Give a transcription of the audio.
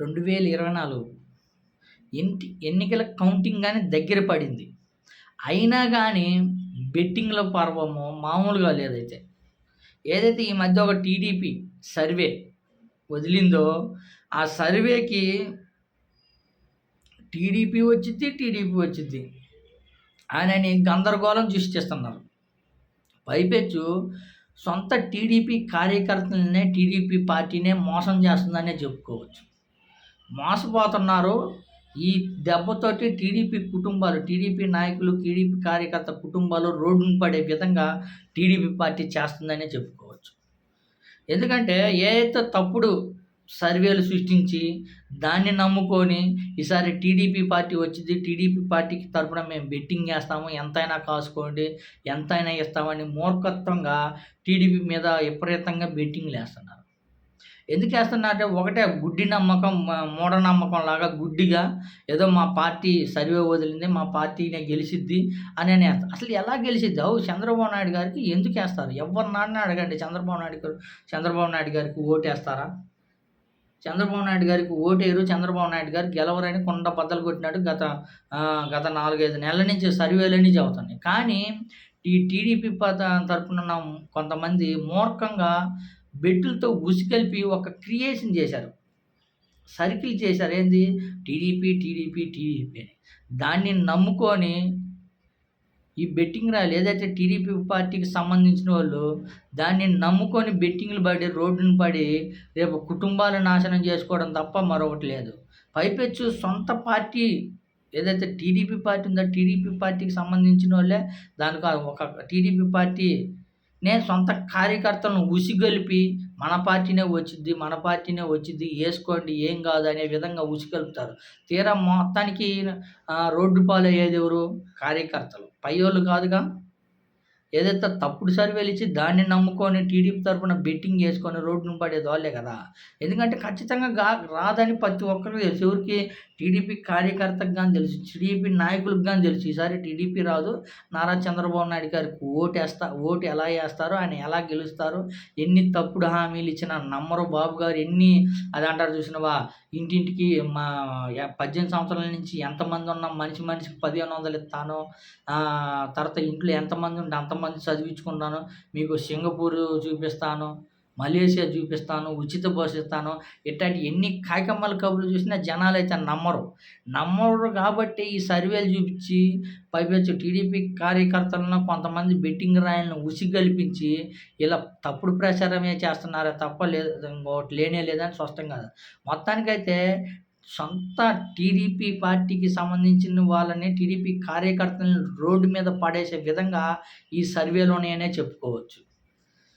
రెండు వేల ఇరవై నాలుగు ఇంటి ఎన్నికల కౌంటింగ్ కానీ దగ్గర పడింది. అయినా కానీ బెట్టింగ్ల పర్వము మామూలుగా లేదైతే ఏదైతే ఈ మధ్య ఒక టీడీపీ సర్వే వదిలిందో ఆ సర్వేకి టీడీపీ వచ్చింది టీడీపీ వచ్చింది ఆయనని గందరగోళం సృష్టిస్తున్నారు పైపెచ్చు సొంత టీడీపీ కార్యకర్తలనే టీడీపీ పార్టీనే మోసం చేస్తుందనే చెప్పుకోవచ్చు. మోసపోతున్నారు. ఈ దెబ్బతోటి టీడీపీ కుటుంబాలు టీడీపీ నాయకులు టీడీపీ కార్యకర్త కుటుంబాలు రోడ్డును పడే విధంగా టీడీపీ పార్టీ చేస్తుందనే చెప్పుకోవచ్చు. ఎందుకంటే ఏ అయితే తప్పుడు సర్వేలు సృష్టించి దాన్ని నమ్ముకొని ఈసారి టీడీపీ పార్టీ వచ్చింది టీడీపీ పార్టీకి తరఫున మేము బెట్టింగ్ చేస్తాము ఎంతైనా కాసుకోండి ఎంతైనా ఇస్తామని మూర్ఖత్వంగా టీడీపీ మీద విపరీతంగా బెట్టింగ్లు వేస్తున్నారు. ఎందుకు వేస్తున్నారంటే ఒకటే గుడ్డి నమ్మకం మూఢనమ్మకం లాగా గుడ్డిగా ఏదో మా పార్టీ సర్వే వదిలింది మా పార్టీనే గెలిచిద్ది అని అసలు ఎలా గెలిచిద్ది? అవు చంద్రబాబు నాయుడు గారికి ఎందుకు వేస్తారు ఎవరు అడగండి. చంద్రబాబు నాయుడు గారు చంద్రబాబు నాయుడు గారికి ఓటేస్తారా? చంద్రబాబు నాయుడు గారికి ఓటేరు చంద్రబాబు నాయుడు గారు గెలవరని కొండ బద్దలు కొట్టినట్టు గత గత నాలుగైదు నెలల నుంచి సర్వేలో నుంచి అవుతున్నాయి కానీ ఈ టీడీపీ తరఫున కొంతమంది మూర్ఖంగా బెడ్లతో కలిపి ఒక క్రియేషన్ చేశారు. సర్కిల్ చేశారు. ఏంది? టీడీపీ టీడీపీ టీడీపీ అని. దాన్ని నమ్ముకొని ఈ బెట్టింగ్ రాయలు ఏదైతే టీడీపీ పార్టీకి సంబంధించిన వాళ్ళు దాన్ని నమ్ముకొని బెట్టింగ్లు పడి రోడ్డును పడి రేపు కుటుంబాలు నాశనం చేసుకోవడం తప్ప మరొకటి లేదు. పైపెచ్చు సొంత పార్టీ ఏదైతే టీడీపీ పార్టీ ఉందో టీడీపీ పార్టీకి సంబంధించిన వాళ్ళే దానికి ఒక టీడీపీ పార్టీ నేను సొంత కార్యకర్తలను ఉసిగొలిపి మన పార్టీనే వచ్చింది మన పార్టీనే వచ్చిద్ది వేసుకోండి ఏం కాదు అనే విధంగా ఉసిగలుపుతారు. తీరా మొత్తానికి రోడ్డు పాలు అయ్యేది ఎవరు? కార్యకర్తలు. వాళ్ళు కాదుగా? ఏదైతే తప్పుడు సర్వేలు ఇచ్చి దాన్ని నమ్ముకొని టీడీపీ తరఫున బెట్టింగ్ చేసుకొని రోడ్డును పడేది వాళ్ళే కదా. ఎందుకంటే ఖచ్చితంగా గా రాదని ప్రతి ఒక్కరికి తెలుసు. ఎవరికి టీడీపీ కార్యకర్తకు కానీ తెలుసు టీడీపీ నాయకులకు కానీ తెలుసు. ఈసారి టీడీపీ రాదు. నారా చంద్రబాబు నాయుడు గారికి ఓటు వేస్తా ఓటు ఎలా వేస్తారో ఆయన ఎలా గెలుస్తారు ఎన్ని తప్పుడు హామీలు ఇచ్చిన నమ్మరు బాబు గారు. ఎన్ని అది అంటారు చూసినవా? ఇంటింటికి మా పద్దెనిమిది సంవత్సరాల నుంచి ఎంతమంది ఉన్నాం మనిషి మనిషికి పదిహేను వందలు ఇస్తాను. తర్వాత ఇంట్లో ఎంతమంది ఉంటే అంతమంది మంది చదివించుకుంటాను మీకు సింగపూర్ చూపిస్తాను మలేషియా చూపిస్తాను ఉచిత బస్సు ఇస్తాను. ఇట్లాంటి ఎన్ని కాయకమ్మల కబుర్లు చూసినా జనాలు అయితే నమ్మరు. నమ్మరు కాబట్టి ఈ సర్వేలు చూపించి పైపెచ్చు టీడీపీ కార్యకర్తలను కొంతమంది బెట్టింగ్ రాయలను ఉసిగల్పించి ఇలా తప్పుడు ప్రచారమే చేస్తున్నారే తప్ప లేదు ఇంకోటి లేనే లేదని స్పష్టం కాదు. మొత్తానికైతే సొంత టీడీపీ పార్టీకి సంబంధించిన వాళ్ళని టీడీపీ కార్యకర్తలను రోడ్డు మీద పడేసే విధంగా ఈ సర్వేలోనే చెప్పుకోవచ్చు.